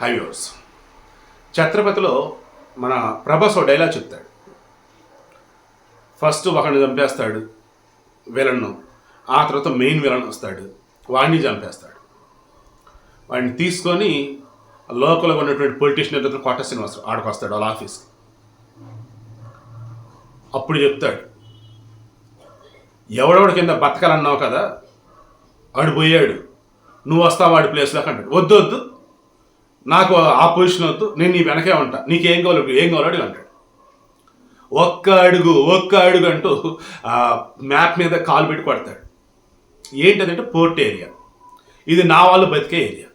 హైవ్యూర్స్ ఛత్రపతిలో మన ప్రభాస్ ఓ డైలాగ్ చెప్తాడు. ఫస్ట్ ఒకడిని చంపేస్తాడు విలన్ను ఆ తర్వాత మెయిన్ విలన్ వస్తాడు వాడిని చంపేస్తాడు. వాడిని తీసుకొని లోకల్గా ఉన్నటువంటి పొలిటీషియన్ దగ్గర కోట శ్రీనివాస్ ఆడకు వస్తాడు వాళ్ళ ఆఫీస్కి అప్పుడు చెప్తాడు ఎవడెవడి కింద బతకాలన్నావు కదా? వాడు పోయాడు. నువ్వు వస్తావు వాడి ప్లేస్లోకి అంటాడు. వద్దు వద్దు. నాకు ఆ పొజిషన్ వద్దు. నేను నీ వెనకే ఉంటా. నీకేం కావాలి ఏం కావాలో అంటాడు. ఒక్క అడుగు ఒక్క అడుగు అంటూ మ్యాప్ మీద కాలు పెట్టి కొడతాడు. ఏంటంటే పోర్ట్ ఏరియా. ఇది నా వాళ్ళు బతికే ఏరియా.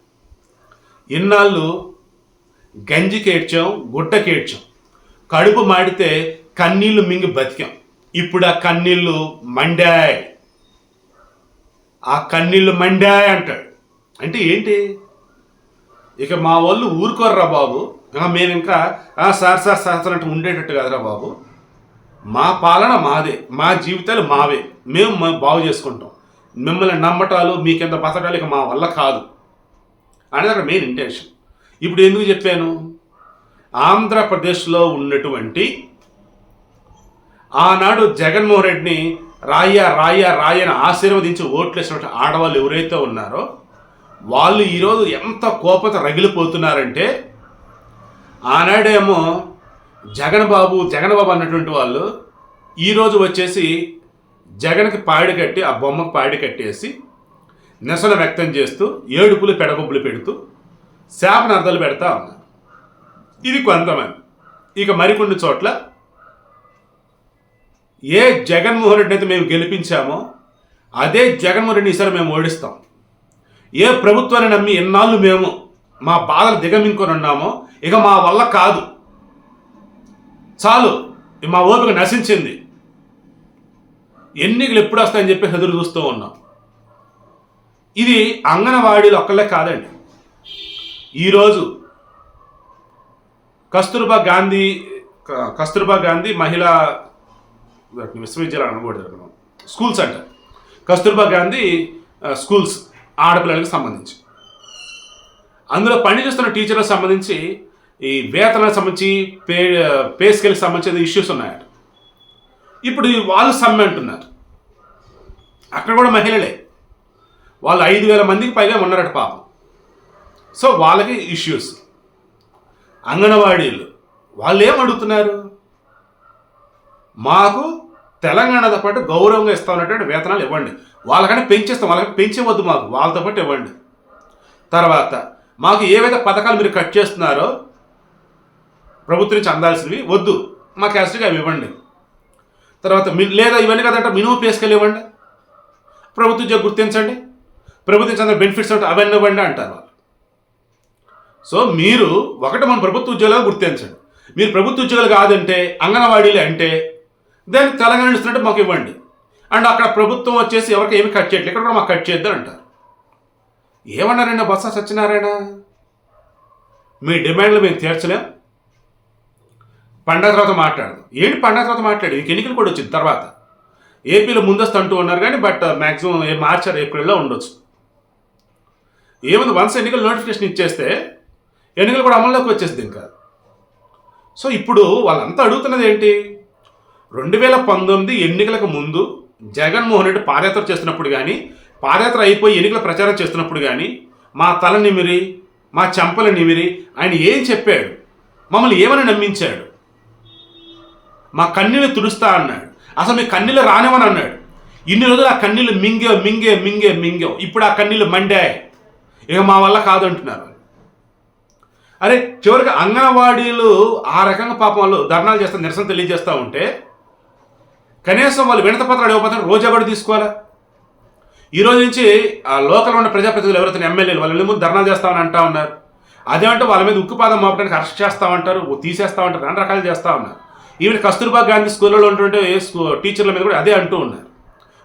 ఇన్నాళ్ళు గంజికి ఏడ్చాం గుడ్డకి ఏడ్చాం కడుపు మాడితే కన్నీళ్ళు మింగి బతికాం. ఇప్పుడు ఆ కన్నీళ్ళు మండాయ్. ఆ కన్నీళ్ళు మండాయ్ అంటాడు. అంటే ఏంటి? ఇక మా వాళ్ళు ఊరుకోర్రా బాబు. మేము ఇంకా సార్ సార్ సార్ సార్" అంటే ఉండేటట్టు కదరా బాబు. మా పాలన మాదే. మా జీవితాలు మావే. మేము మా- బాగు చేసుకుంటాం. మిమ్మల్ని నమ్మటాలు మీకెంత బతకాలు ఇక మా వల్ల కాదు. అనేది అక్కడ మెయిన్ ఇంటెన్షన్ ఇప్పుడు ఎందుకు చెప్పాను? ఆంధ్రప్రదేశ్లో ఉన్నటువంటి ఆనాడు జగన్మోహన్ రెడ్డిని రాయ రాయ రాయని ఆశీర్వదించి ఓట్లు వేసినటువంటి ఆడవాళ్ళు ఎవరైతే ఉన్నారో వాళ్ళు ఈరోజు ఎంత కోపత రగిలిపోతున్నారంటే ఆనాడేమో జగన్ బాబు జగన్ బాబు అన్నటువంటి వాళ్ళు ఈరోజు వచ్చేసి జగన్కి పాడి కట్టి ఆ బొమ్మకు పాడి కట్టేసి నిరసన వ్యక్తం చేస్తూ ఏడుపులు పెడగొబ్బులు పెడుతూ శాపనార్థాలు పెడతా ఉన్నారు. ఇది కొంతమంది. ఇక మరికొన్ని చోట్ల ఏ జగన్మోహన్ రెడ్డి అయితే మేము గెలిపించామో అదే జగన్మోహన్ రెడ్డి ఈసారి మేము ఓడిస్తాం. ఏ ప్రభుత్వాన్ని నమ్మి ఎన్నాళ్ళు మేము మా బాధలు దిగమింకొని ఉన్నామో ఇక మా వల్ల కాదు. చాలు మా ఓపిక నశించింది. ఎన్నికలు ఎప్పుడు వస్తాయని చెప్పి ఎదురు చూస్తూ ఉన్నాం. ఇది అంగన్వాడీలు ఒక్కళ్ళే కాదండి. ఈరోజు కస్తూర్బా గాంధీ కస్తూర్బా గాంధీ మహిళా విశ్వవిద్యాలయం అనకూడదు స్కూల్స్ అంట. కస్తూర్బా గాంధీ స్కూల్స్. ఆడపిల్లలకు సంబంధించి. అందులో పనిచేస్తున్న టీచర్లకు సంబంధించి ఈ వేతనాలకు సంబంధించి పే పే స్కేల్కి సంబంధించిన ఇష్యూస్ ఉన్నాయట. ఇప్పుడు ఈ వాళ్ళు సమ్మె అంటున్నారు. అక్కడ కూడా మహిళలే. వాళ్ళు ఐదు వేల మందికి పైగా ఉన్నారట పాపం. సో వాళ్ళకి ఇష్యూస్ అంగన్వాడీలు. వాళ్ళు ఏం అడుగుతున్నారు? మాకు తెలంగాణతో పాటు గౌరవంగా ఇస్తామన్నటువంటి వేతనాలు ఇవ్వండి. వాళ్ళకంటే పెంచేస్తాం వాళ్ళకి పెంచేవద్దు మాకు వాళ్ళతో పాటు ఇవ్వండి. తర్వాత మాకు ఏవైతే పథకాలు మీరు కట్ చేస్తున్నారో ప్రభుత్వం నుంచి అందాల్సినవి వద్దు. మా క్యాస్ట్కి అవి ఇవ్వండి. తర్వాత మీ- లేదా ఇవన్నీ కదంటే మినిమం పేసుకెళ్ళి ఇవ్వండి. ప్రభుత్వ ఉద్యోగం గుర్తించండి. ప్రభుత్వం చెందిన బెనిఫిట్స్ అంటే అవన్నీ ఇవ్వండి అంటారు వాళ్ళు. సో మీరు ఒకటి మన ప్రభుత్వ ఉద్యోగాలు గుర్తించండి. మీరు ప్రభుత్వ ఉద్యోగాలు కాదంటే అంగన్వాడీలు అంటే దానికి తెలంగాణ ఇస్తున్నట్టు మాకు ఇవ్వండి. అండ్ అక్కడ ప్రభుత్వం వచ్చేసి ఎవరికి ఏమి కట్ చేయట్లేదు ఇక్కడ కూడా మాకు కట్ చేద్దాం అంటారు. ఏమన్నారండి బొత్స సత్యనారాయణ? మీ డిమాండ్లు మేము తీర్చలేం. పండగ తర్వాత మాట్లాడదు. ఏంటి పండగ తర్వాత మాట్లాడి ఇంక ఎన్నికలు కూడా వచ్చింది తర్వాత. ఏపీలో ముందస్తు అంటూ ఉన్నారు కానీ బట్ మ్యాక్సిమం మార్చ్ ఏప్రిల్లో ఉండొచ్చు. ఏముంది వన్స్ ఎన్నికలు నోటిఫికేషన్ ఇచ్చేస్తే ఎన్నికలు కూడా అమల్లోకి వచ్చేస్తుంది ఇంకా. సో ఇప్పుడు వాళ్ళంతా అడుగుతున్నది ఏంటి? రెండు వేల పంతొమ్మిది ఎన్నికలకు ముందు జగన్మోహన్ రెడ్డి పాదయాత్ర చేస్తున్నప్పుడు కానీ పాదయాత్ర అయిపోయి ఎన్నికల ప్రచారం చేస్తున్నప్పుడు కానీ మా తల నిమిరి మా చెంపల నిమిరి ఆయన ఏం చెప్పాడు? మమ్మల్ని ఏమని నమ్మించాడు? మా కన్నీళ్ళు తుడుస్తా అన్నాడు. అసలు మీ కన్నీళ్ళు రానివని అన్నాడు. ఇన్ని రోజులు ఆ కన్నీళ్ళు మింగే మింగే మింగే మింగే ఇప్పుడు ఆ కన్నీళ్ళు మండాయి. ఇక మా వల్ల కాదంటున్నారు. అరే చివరికి అంగన్వాడీలు ఆ రకంగా పాపం వాళ్ళు ధర్నాలు చేస్తా నిరసన తెలియజేస్తూ ఉంటే కనీసం వాళ్ళు వినత పత్రాలు ఇవ్వకపోతే రోజా కూడా తీసుకోవాలా? ఈ రోజు నుంచి ఆ లోకల్ ఉన్న ప్రజాప్రతినిధులు ఎవరైతే ఎమ్మెల్యేలు వాళ్ళు ముందు ధర్నాలు చేస్తామని అంటా ఉన్నారు. అదేమంటే వాళ్ళ మీద ఉక్కుపాదం మోపడానికి అరెస్ట్ చేస్తామంటారు తీసేస్తామంటారు అన్ని రకాలు చేస్తా ఉన్నారు. ఈవెన్ కస్తూర్బా గాంధీ స్కూల్లో ఉంటుంటే టీచర్ల మీద కూడా అదే అంటూ ఉన్నారు.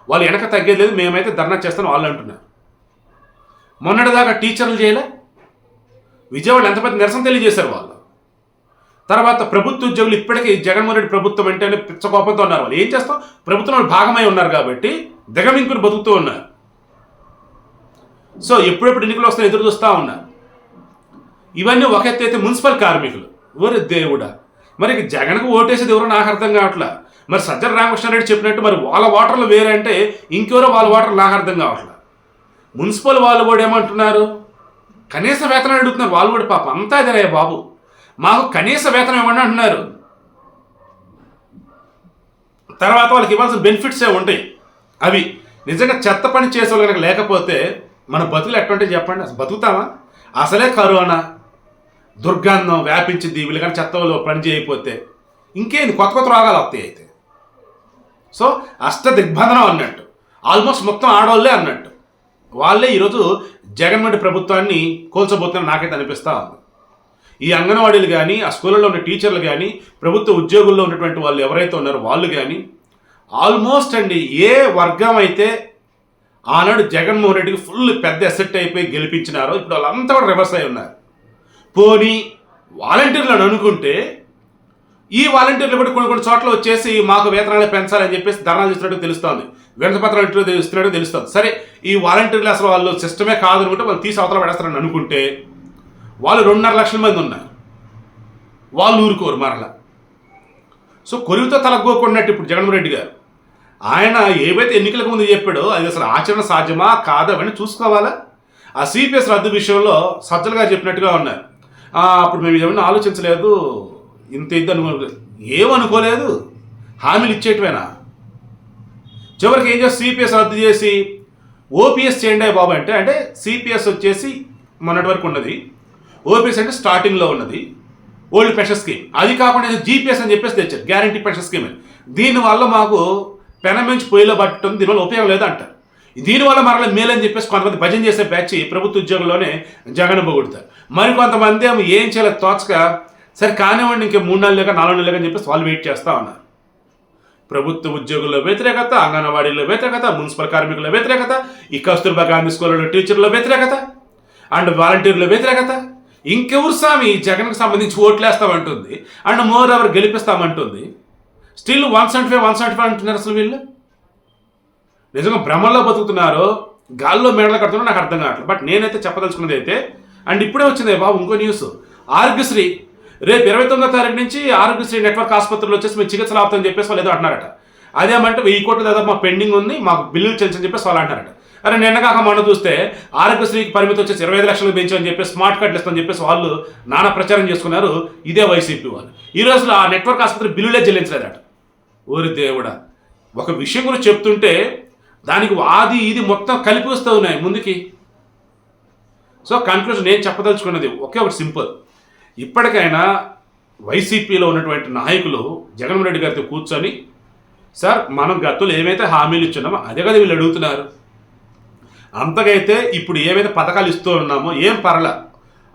వాళ్ళు వెనక తగ్గేది లేదు మేమైతే ధర్నా చేస్తాం వాళ్ళు అంటున్నారు. మొన్నటిదాకా టీచర్లు చేయలే? విజయవాడ ఎంత పెద్ద నిరసన తెలియజేశారు వాళ్ళు? తర్వాత ప్రభుత్వ ఉద్యోగులు ఇప్పటికీ జగన్మోహన్ రెడ్డి ప్రభుత్వం అంటేనే పిచ్చ కోపంతో ఉన్నారు. వాళ్ళు ఏం చేస్తాం? ప్రభుత్వంలో భాగమై ఉన్నారు కాబట్టి దిగమింకుని బతుకుతూ ఉన్నారు. సో ఎప్పుడెప్పుడు ఎన్నికలు వస్తాయి ఎదురు చూస్తూ ఉన్నారు ఇవన్నీ ఒక ఎత్తు అయితే మున్సిపల్ కార్మికులు. ఓరి దేవుడా. మరి ఇక జగన్కు ఓటేసేది ఎవరో నాకు అర్థం కావట్లా. మరి సజ్జన రామకృష్ణారెడ్డి చెప్పినట్టు మరి వాళ్ళ ఓటర్లు వేరే అంటే ఇంకెవరో వాళ్ళ ఓటర్లు నాకు అర్థం కావట్లా. మున్సిపల్ వాళ్ళు కూడా ఏమంటున్నారు? కనీస వేతనం అడుగుతున్నారు. వాళ్ళు కూడా పాప అంతా ఇదేనయ్య బాబు. మాకు కనీస వేతనం ఇవ్వండి అంటున్నారు. తర్వాత వాళ్ళకి ఇవ్వాల్సిన బెనిఫిట్స్ ఏ ఉంటాయి. అవి నిజంగా చెత్త పని చేసే వాళ్ళు కనుక లేకపోతే మన బతుకులు ఎటువంటి చెప్పండి. అసలు బతుకుతామా? అసలే కరోనా దుర్గంధం వ్యాపించింది వీళ్ళు కానీ చెత్త వాళ్ళు పని చేయకపోతే ఇంకేంది? కొత్త కొత్త రోగాలు వస్తాయి అయితే. సో అష్ట దిగ్బంధనం అన్నట్టు. ఆల్మోస్ట్ మొత్తం ఆడవాళ్ళే అన్నట్టు. వాళ్ళే ఈరోజు జగన్మోహన్ ప్రభుత్వాన్ని కోల్చబోతున్న నాకైతే అనిపిస్తూ ఉంది. ఈ అంగన్వాడీలు కానీ ఆ స్కూళ్ళలో ఉన్న టీచర్లు కానీ ప్రభుత్వ ఉద్యోగుల్లో ఉన్నటువంటి వాళ్ళు ఎవరైతే ఉన్నారో వాళ్ళు కానీ ఆల్మోస్ట్ అండి ఏ వర్గం అయితే ఆనాడు జగన్మోహన్ రెడ్డికి ఫుల్ పెద్ద ఎసెట్ అయిపోయి గెలిపించినారో ఇప్పుడు వాళ్ళంతా కూడా రివర్స్ అయి ఉన్నారు. పోనీ వాలంటీర్లను అనుకుంటే ఈ వాలంటీర్లు కూడా కొన్ని కొన్ని చోట్ల వచ్చేసి మాకు వేతనాలు పెంచాలని చెప్పేసి ధర్నాలు చేస్తున్నట్టు తెలుస్తుంది. వినతపత్రాలు ఇట్టు ఇస్తున్నట్టు తెలుస్తుంది. సరే ఈ వాలంటీర్లు అసలు వాళ్ళు సిస్టమే కాదనుకుంటే వాళ్ళు తీసి అవతల పడేస్తారని అనుకుంటే వాళ్ళు రెండున్నర లక్షల మంది ఉన్నారు. వాళ్ళు ఊరుకోరు మరలా. సో కొరివితో తలగోకున్నట్టు ఇప్పుడు జగన్మోహన్ రెడ్డి గారు ఆయన ఏవైతే ఎన్నికలకు ముందు చెప్పాడో అది అసలు ఆచరణ సాధ్యమా కాదా అని చూసుకోవాలా? ఆ సిపిఎస్ రద్దు విషయంలో సజ్జలు గారు చెప్పినట్టుగా ఉన్నారు. అప్పుడు మేము ఏమైనా ఆలోచించలేదు? ఇంత ఇది అనుకోలేదు? ఏమనుకోలేదు హామీలు ఇచ్చేటివేనా? చివరికి ఏం చేసి సిపిఎస్ రద్దు చేసి ఓపీఎస్ చేయండి బాబు అంటే అంటే సిపిఎస్ వచ్చేసి మొన్నటి వరకు ఉన్నది. ఓపీఎస్ అంటే స్టార్టింగ్లో ఉన్నది. Old pension scheme. అది కాకుండా జీపీఎస్ అని చెప్పేసి తెచ్చారు. గ్యారంటీ పెన్షన్ స్కీమ్ అని. దీనివల్ల మాకు పెనమించి పొయ్యిలో పట్టడం దీనివల్ల ఉపయోగం లేదు అంటారు దీనివల్ల మరలా మేలని చెప్పేసి కొంతమంది భజన చేసే బ్యాచ్ ప్రభుత్వ ఉద్యోగంలోనే జగన్ పొగుడతారు మరి కొంతమంది ఏమో ఏం చేయాలో తోచక సరే కానివ్వండి ఇంకా మూడు నెలలు లేక నాలుగు నెలలు లేక అని చెప్పేసి వాళ్ళు వెయిట్ చేస్తా ఉన్నారు. ప్రభుత్వ ఉద్యోగుల్లో వ్యతిరేకత అంగన్వాడీలో వ్యతిరేకత మున్సిపల్ కార్మికుల వ్యతిరేకత ఈ కస్తూర్బా గాంధీ స్కూల్లో టీచర్ల వ్యతిరేకత అండ్ వాలంటీర్ల వ్యతిరేకత. ఇంకెవరు స్వామి? జగన్కి సంబంధించి ఓట్లేస్తామంటుంది. అండ్ మోర్ ఎవరు గెలిపిస్తామంటుంది. Still one seventy five one seventy five అంటున్నారు అసలు వీళ్ళు. నిజంగా భ్రమంలో బతుకుతున్నారు గాల్లో మెడలు కడుతున్నారు నాకు అర్థం కావట్లేదు. బట్ నేనైతే చెప్పదలుచుకున్నది అయితే అండ్ ఇప్పుడే వచ్చింది బాబు ఇంకో న్యూస్. ఆరోగ్యశ్రీ. రేపు ఇరవై తొమ్మిదో తారీఖు నుంచి ఆరోగ్యశ్రీ నెట్వర్క్ ఆసుపత్రిలో వచ్చేసి మేము చికిత్సలు ఆపుతామని చెప్పేసి వాళ్ళు ఏదో అంటున్నారట. అదేమంటే వెయ్యి కోట్లు దాదాపు మా పెండింగ్ ఉంది మాకు బిల్లులు చెల్లించని చెప్పేసి వాళ్ళు అంటారట అరే నిన్నగాక మొన్న చూస్తే ఆరోగ్యశ్రీకి పరిమితి వచ్చేసి ఇరవై ఐదు లక్షలు పెంచని చెప్పేసి స్మార్ట్ కార్డులు ఇస్తామని చెప్పేసి వాళ్ళు నానా ప్రచారం చేసుకున్నారు. ఇదే వైసీపీ వాళ్ళు. ఈ రోజులో ఆ నెట్వర్క్ ఆసుపత్రి బిల్లులే చెల్లించలేదట. ఓరి దేవుడా. ఒక విషయం గురించి చెప్తుంటే దానికి ఆది ఇది మొత్తం కలిపి వస్తూ ఉన్నాయి ముందుకి. సో కన్క్లూజన్ నేను చెప్పదలుచుకున్నది ఒకే ఒకటి సింపుల్. ఇప్పటికైనా వైసీపీలో ఉన్నటువంటి నాయకులు జగన్మోహన్ రెడ్డి గారితో కూర్చొని సార్ మనం గతంలో ఏమైతే హామీలు ఇచ్చున్నామో అదే కదా వీళ్ళు అడుగుతున్నారు. అంతకైతే ఇప్పుడు ఏవైతే పథకాలు ఇస్తూ ఉన్నామో ఏం పర్ల.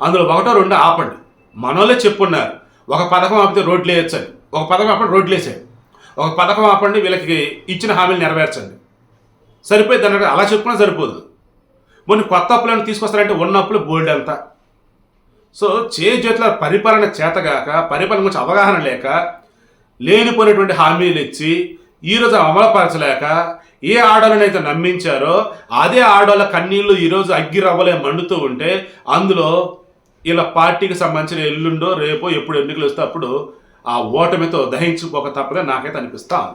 అందులో ఒకటో రెండో ఆపండి. మనోళ్ళే చెప్పున్నారు. ఒక పథకం ఆపితే రోడ్లు వేయచ్చండి. ఒక పథకం ఆపండి రోడ్లు వేసేయండి. ఒక పథకం ఆపండి వీళ్ళకి ఇచ్చిన హామీలు నెరవేర్చండి. సరిపోయింది అన్నట్టు అలా చెప్పుకున్నా సరిపోదు. మొన్న కొత్త అప్పులను తీసుకొస్తారంటే ఉన్న అప్పులు బోల్డ్ అంతా. సో చేతుల పరిపాలన చేతగాక పరిపాలన గురించి అవగాహన లేక లేనిపోయినటువంటి హామీలు ఇచ్చి ఈరోజు అమలుపరచలేక ఏ ఆడోళ్ళనైతే నమ్మించారో అదే ఆడోళ్ళ కన్నీళ్ళు ఈరోజు అగ్గి రవ్వలే మండుతూ ఉంటే అందులో ఇలా పార్టీకి సంబంధించిన ఎల్లుండో రేపో ఎప్పుడు ఎన్నికలు వస్తే అప్పుడు ఆ ఓటమితో దహించుకోక తప్పదే నాకైతే అనిపిస్తా ఉంది.